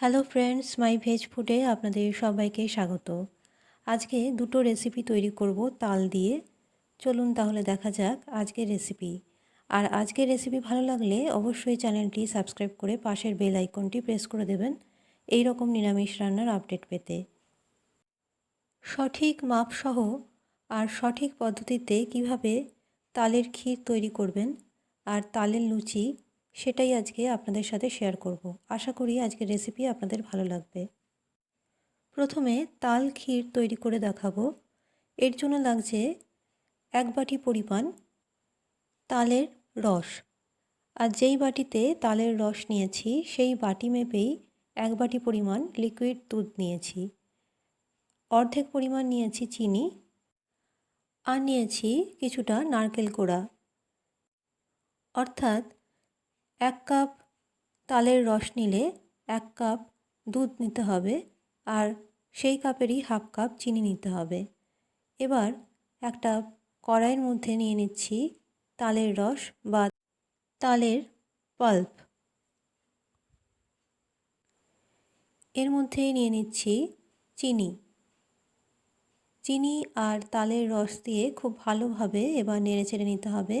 Hello friends মাই veg ফুডে আপনাদের সবাইকে স্বাগত। আজকে দুটো রেসিপি তৈরি করব তাল দিয়ে। চলুন তাহলে দেখা যাক আজকের রেসিপি আর আজকের রেসিপি ভালো লাগলে অবশ্যই চ্যানেলটি সাবস্ক্রাইব করে পাশের বেল আইকনটি প্রেস করে দেবেন। এই রকম নিরামিষ রান্নার আপডেট পেতে। সঠিক মাপসহ আর সঠিক পদ্ধতিতে কীভাবে তালের ক্ষীর তৈরি করবেন আর তালের লুচি সেটাই আজকে আপনাদের সাথে শেয়ার করব। আশা করি আজকের রেসিপি আপনাদের ভালো লাগবে। প্রথমে তাল, ক্ষীর তৈরি করে দেখাবো। এর জন্য লাগছে এক বাটি পরিমাণ তালের রস। আর যেই বাটিতে তালের রস নিয়েছি, সেই বাটি মেপেই এক বাটি পরিমাণ লিকুইড দুধ নিয়েছি। অর্ধেক পরিমাণ নিয়েছি চিনি। আর নিয়েছি কিছুটা নারকেল কোড়া। অর্থাৎ এক কাপ তালের রস নিলে এক কাপ দুধ নিতে হবে আর সেই কাপেরই হাফ কাপ চিনি নিতে হবে। এবার একটা কড়াইয়ের মধ্যে নিয়ে নিচ্ছি তালের রস বা তালের পাল্প। এর মধ্যেই নিয়ে নিচ্ছি চিনি। চিনি আর তালের রস দিয়ে খুব ভালোভাবে এবার নেড়ে চেড়ে নিতে হবে।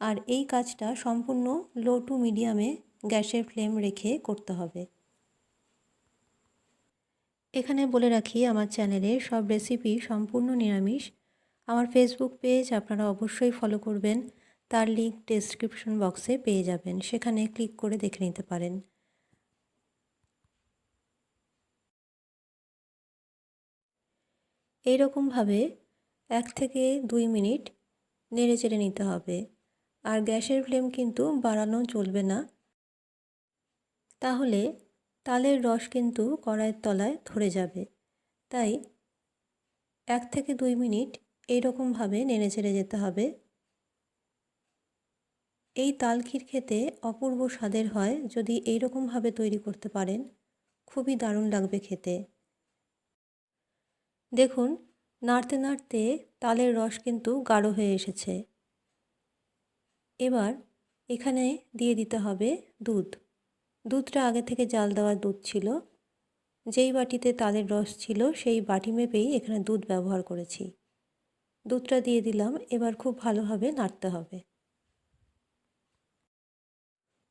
আর এই কাজটা সম্পূর্ণ লো টু মিডিয়ামে গ্যাসের ফ্লেম রেখে করতে হবে। এখানে বলে রাখি, আমার চ্যানেলে সব রেসিপি সম্পূর্ণ নিরামিষ। আমার ফেসবুক পেজ আপনারা অবশ্যই ফলো করবেন। তার লিঙ্ক ডেসক্রিপশন বক্সে পেয়ে যাবেন। সেখানে ক্লিক করে দেখে নিতে পারেন। এইরকমভাবে এক থেকে দুই মিনিট নেড়ে চেড়ে নিতে হবে। আর গ্যাসের ফ্লেম কিন্তু বাড়ানো চলবে না। তাহলে তালের রস কিন্তু কড়াইয়ের তলায় ধরে যাবে। তাই এক থেকে দুই মিনিট এইরকমভাবে নেড়ে চেড়ে যেতে হবে। এই তাল ক্ষীর খেতে অপূর্ব স্বাদের হয় যদি এইরকমভাবে তৈরি করতে পারেন। খুবই দারুণ লাগবে খেতে। দেখুন, নাড়তে নাড়তে তালের রস কিন্তু গাঢ় হয়ে এসেছে। এবার এখানে দিয়ে দিতে হবে দুধ। দুধটা আগে থেকে জাল দেওয়ার দুধ ছিল। যেই বাটিতে তালের রস ছিল সেই বাটি মেপেই এখানে দুধ ব্যবহার করেছি। দুধটা দিয়ে দিলাম, এবার খুব ভালোভাবে নাড়তে হবে।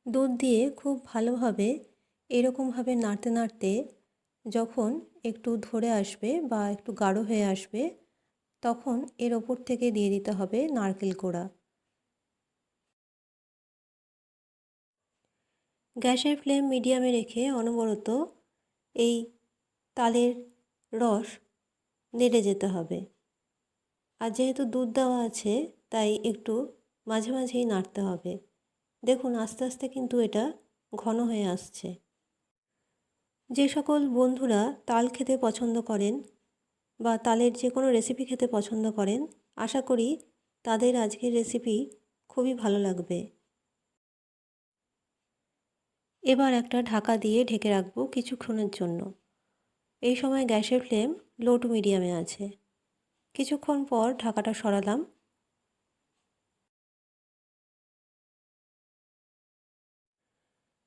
দুধ দিয়ে খুব ভালোভাবে এরকমভাবে নাড়তে নাড়তে যখন একটু ধরে আসবে বা একটু গাঢ় হয়ে আসবে, তখন এর ওপর থেকে দিয়ে দিতে হবে নারকেল কোড়া। গ্যাসের ফ্লেম মিডিয়ামে রেখে অনবরত এই তালের রস নেড়ে যেতে হবে। আর যেহেতু দুধ দেওয়া আছে, তাই একটু মাঝে মাঝেই নাড়তে হবে। দেখুন, আস্তে আস্তে কিন্তু এটা ঘন হয়ে আসছে। যে সকল বন্ধুরা তাল খেতে পছন্দ করেন বা তালের যে কোনো রেসিপি খেতে পছন্দ করেন, আশা করি তাদের আজকের রেসিপি খুবই ভালো লাগবে। এবার একটা ঢাকা দিয়ে ঢেকে রাখব কিছুক্ষণের জন্য। এই সময় গ্যাসের ফ্লেম লো টু মিডিয়ামে আছে। কিছুক্ষণ পর ঢাকাটা সরালাম।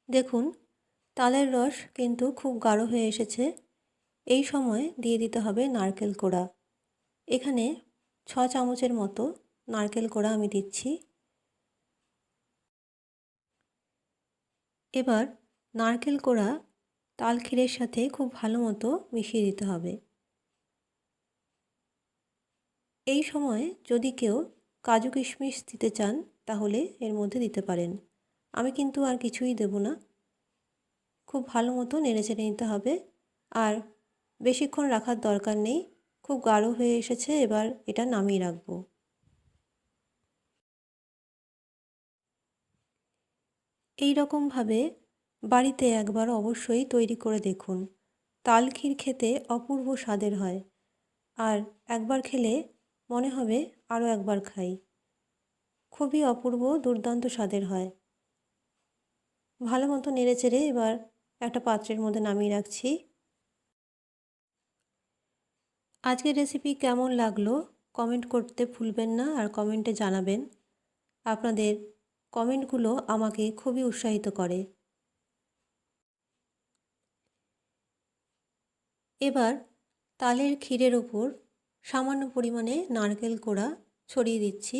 দেখুন, তালের রস কিন্তু খুব গাঢ় হয়ে এসেছে। এই সময় দিয়ে দিতে হবে নারকেল কোড়া। এখানে ছ চামচের মতো নারকেল কোড়া আমি দিচ্ছি। এবার নারকেল কোড়া তাল ক্ষীরের সাথে খুব ভালো মতো মিশিয়ে দিতে হবে। এই সময় যদি কেউ কাজু কিশমিশ দিতে চান, তাহলে এর মধ্যে দিতে পারেন। আমি কিন্তু আর কিছুই দেব না। খুব ভালো মতো নেড়ে চেড়ে নিতে হবে। আর বেশিক্ষণ রাখার দরকার নেই। খুব গাঢ় হয়ে এসেছে, এবার এটা নামিয়ে রাখব। এই রকমভাবে বাড়িতে একবার অবশ্যই তৈরি করে দেখুন। তাল ক্ষীর খেতে অপূর্ব স্বাদের হয়। আর একবার খেলে মনে হবে আরও একবার খাই। খুবই অপূর্ব, দুর্দান্ত স্বাদের হয়। ভালো মতো নেড়ে চেড়ে এবার একটা পাত্রের মধ্যে নামিয়ে রাখছি। আজকের রেসিপি কেমন লাগল? কমেন্ট করতে ভুলবেন না আর কমেন্টে জানাবেন। আপনাদের কমেন্টগুলো আমাকে খুবই উৎসাহিত করে। এবার তালের ক্ষীরের ওপর সামান্য পরিমাণে নারকেল কোড়া ছড়িয়ে দিচ্ছি।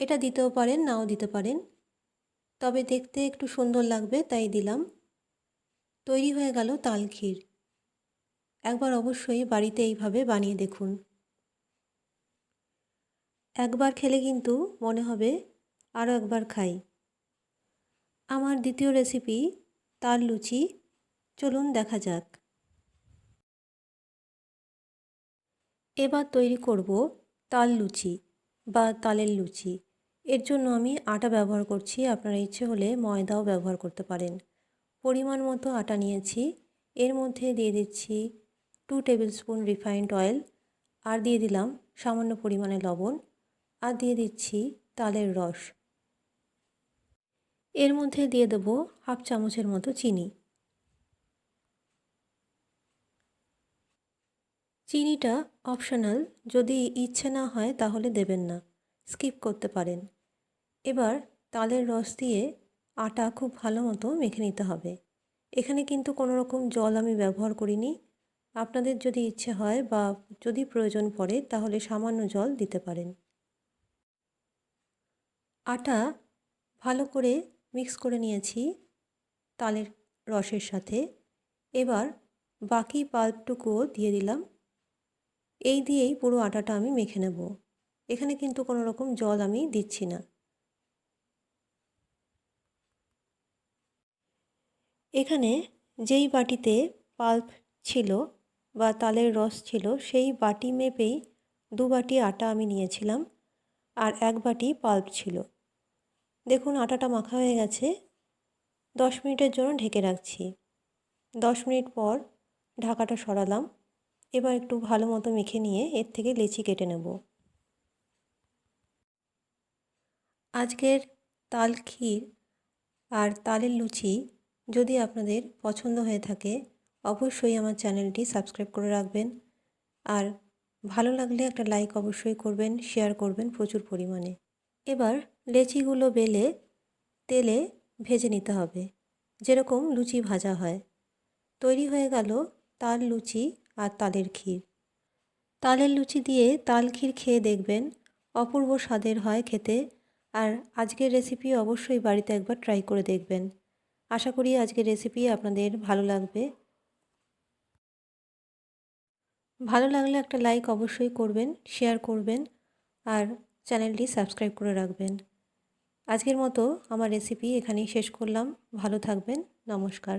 এটা দিতেও পারেন, নাও দিতে পারেন। তবে দেখতে একটু সুন্দর লাগবে, তাই দিলাম। তৈরি হয়ে গেল তাল ক্ষীর। একবার অবশ্যই বাড়িতে এইভাবে বানিয়ে দেখুন। একবার খেলে কিন্তু মনে হবে আরও একবার খাই। আমার দ্বিতীয় রেসিপি তাল লুচি। চলুন দেখা যাক। এবার তৈরি করব তাল লুচি বা তালের লুচি। এর জন্য আমি আটা ব্যবহার করছি, আপনারা ইচ্ছে হলে ময়দাও ব্যবহার করতে পারেন। পরিমাণ মতো আটা নিয়েছি। এর মধ্যে দিয়ে দিচ্ছি two tablespoon refined oil আর দিয়ে দিলাম সামান্য পরিমাণে লবণ, আর দিয়ে দিচ্ছি তালের রস। এর মধ্যে দিয়ে দেবো হাফ চামচের মতো চিনি। চিনিটা অপশনাল, যদি ইচ্ছে না হয় তাহলে দেবেন না, স্কিপ করতে পারেন। এবার তালের রস দিয়ে আটা খুব ভালো মতো মেখে নিতে হবে। এখানে কিন্তু কোনো রকম জল আমি ব্যবহার করিনি। আপনাদের যদি ইচ্ছে হয় বা যদি প্রয়োজন পড়ে তাহলে সামান্য জল দিতে পারেন। আটা ভালো করে মিক্স করে নিয়েছি তালের রসের সাথে। এবার বাকি পাল্পটুকুও দিয়ে দিলাম। এই দিয়েই পুরো আটাটা আমি মেখে নেব। এখানে কিন্তু কোনো রকম জল আমি দিচ্ছি না। এখানে যেই বাটিতে পাল্প ছিল বা তালের রস ছিল, সেই বাটি মেপেই দু বাটি আটা আমি নিয়েছিলাম আর এক বাটি পাল্প ছিল। দেখুন আটাটা মাখা হয়ে গেছে। দশ মিনিটের জন্য ঢেকে রাখছি। দশ মিনিট পর ঢাকাটা সরালাম। এবার একটু ভালো মতো মেখে নিয়ে এর থেকে লেচি কেটে নেব। আজকের তাল ক্ষীর আর তালের লুচি যদি আপনাদের পছন্দ হয়ে থাকে, অবশ্যই আমার চ্যানেলটি সাবস্ক্রাইব করে রাখবেন। আর ভালো লাগলে একটা লাইক অবশ্যই করবেন, শেয়ার করবেন প্রচুর পরিমাণে। এবার লেচিগুলো বেলে তেলে ভেজে নিতে হবে। যেরকম লুচি ভাজা হয়। তৈরি হয়ে গেল তাল লুচি আর তালের ক্ষীর। তালের লুচি দিয়ে তাল ক্ষীর খেয়ে দেখবেন অপূর্ব স্বাদের হয় খেতে আর আজকের রেসিপি অবশ্যই বাড়িতে একবার ট্রাই করে দেখবেন। আশা করি আজকের রেসিপি আপনাদের ভালো লাগবে। ভালো লাগলে একটা লাইক অবশ্যই করবেন শেয়ার করবেন আর চ্যানেলটি সাবস্ক্রাইব করে রাখবেন। আজকের মতো আমার রেসিপি এখানেই শেষ করলাম। ভালো থাকবেন। নমস্কার।